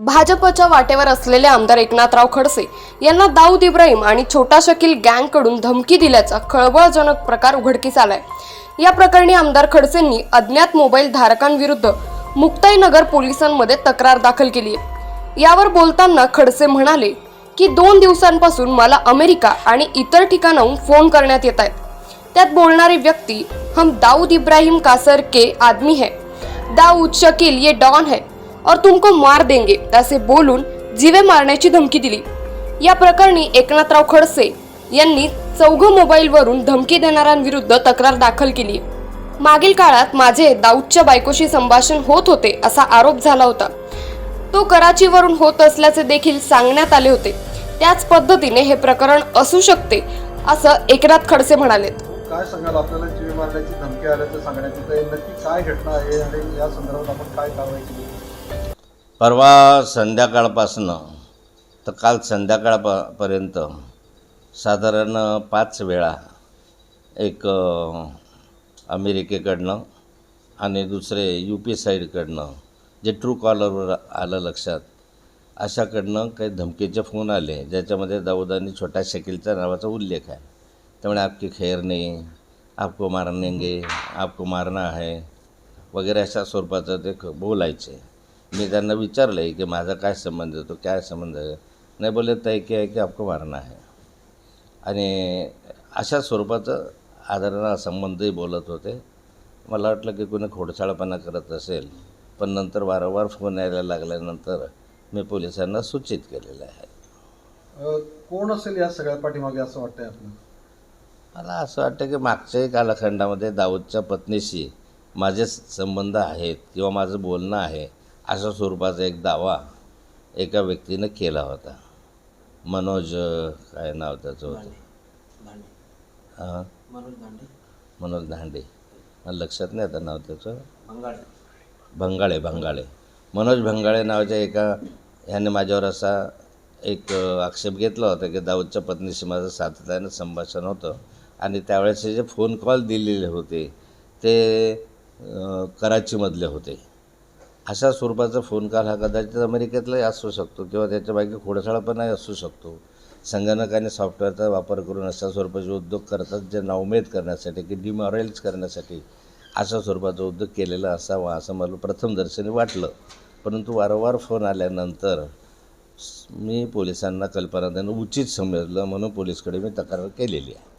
भाजपच्या वाटेवर असलेले आमदार एकनाथराव खडसे यांना दाऊद इब्राहिम आणि छोटा शकील गँगकडून धमकी दिल्याचा खळबळजनक प्रकार उघडकीस आलाय. या प्रकरणी आमदार खडसेंनी अज्ञात मोबाईल धारकांविरुद्ध मुक्ताईनगर पोलिसांमध्ये तक्रार दाखल केली आहे यावर बोलताना खडसे म्हणाले की दोन दिवसांपासून मला अमेरिका आणि इतर ठिकाणाहून फोन करण्यात येत आहेत. त्यात बोलणारी व्यक्ती हम दाऊद इब्राहिम कासर के आदमी है. दाऊद शकील ये डॉन है. और तुमको मार देंगे असे बोलून जीवे मारण्याची धमकी दिली. या प्रकरणी एकनाथराव खडसे यांनी चौघ मोबाईलवरून धमकी देणाऱ्यांविरुद्ध तक्रार दाखल केली. मागील काळात माझे दाऊदच्या बायकोशी संभाषण होत होते असा आरोप झाला होता. तो कराचीवरून होत असल्याचे देखील सांगण्यात आले होते. त्याच पद्धतीने हे प्रकरण असू शकते असं एकनाथ खडसे म्हणाले. काय सांगाल? आपल्याला जीवे मारण्याची धमकी आल्याचं सांगण्यात नक्की काय घटना आहे आणि या संदर्भात आपण काय कारवाई केली? परवा संध्याकाळपासनं तर काल संध्याकाळपर्यंत साधारण पाच वेळा एक अमेरिकेकडनं आणि दुसरे यू पी साईडकडनं जे ट्रू कॉलरवर आलं लक्षात अशाकडनं काही धमकीचे फोन आले ज्याच्यामध्ये दाऊद आणि छोटा शकीलच्या नावाचा उल्लेख आहे. त्यामुळे आपकी खैर नाही आपको मारनेंगे आपको मारना है वगैरे अशा स्वरूपाचं ते क- बोलायचे. मी त्यांना विचारलं आहे की माझा काय संबंध आहे तो काय संबंध आहे? नाही बोले तय की आहे की आपको मारना है? आणि अशा स्वरूपाचं आदरणा संबंधही बोलत होते. मला वाटलं की कोणी खोडसाळपणा करत असेल पण नंतर वारंवार फोन यायला लागल्यानंतर मी पोलिसांना सूचित केलेलं आहे. कोण असेल या सगळ्या पाठीमागे असं वाटतंय मला असं वाटतं की मागच्याही कालखंडामध्ये दाऊदच्या पत्नीशी माझे संबंध आहेत किंवा माझं बोलणं आहे अशा स्वरूपाचा एक दावा एका व्यक्तीनं केला होता. मनोज काय नाव त्याचं होतं? हां? मनोज दांडे मला लक्षात नाही आता नाव त्याचं? भंगाळे. भंगाळे मनोज भंगाळे नावाच्या एका ह्याने माझ्यावर असा एक आक्षेप घेतला होता की दाऊदच्या पत्नीशी माझं सातत्यानं संभाषण होतं आणि त्यावेळेस जे फोन कॉल दिलेले होते ते कराचीमधले होते. अशा स्वरूपाचा फोन कॉल हा कदाचित अमेरिकेतलाही असू शकतो किंवा त्याच्या बाकी खोडसाळपणाही असू शकतो. संगणक आणि सॉफ्टवेअरचा वापर करून अशा स्वरूपाचे उद्योग करतात जे नाउमेद करण्यासाठी की डिमॉरलाइज करण्यासाठी अशा स्वरूपाचा उद्योग केलेला असावा असं मला प्रथमदर्शनी वाटलं. परंतु वारंवार फोन आल्यानंतर मी पोलिसांना कल्पना देणं उचित समजलं म्हणून पोलीसकडे मी तक्रार केलेली आहे.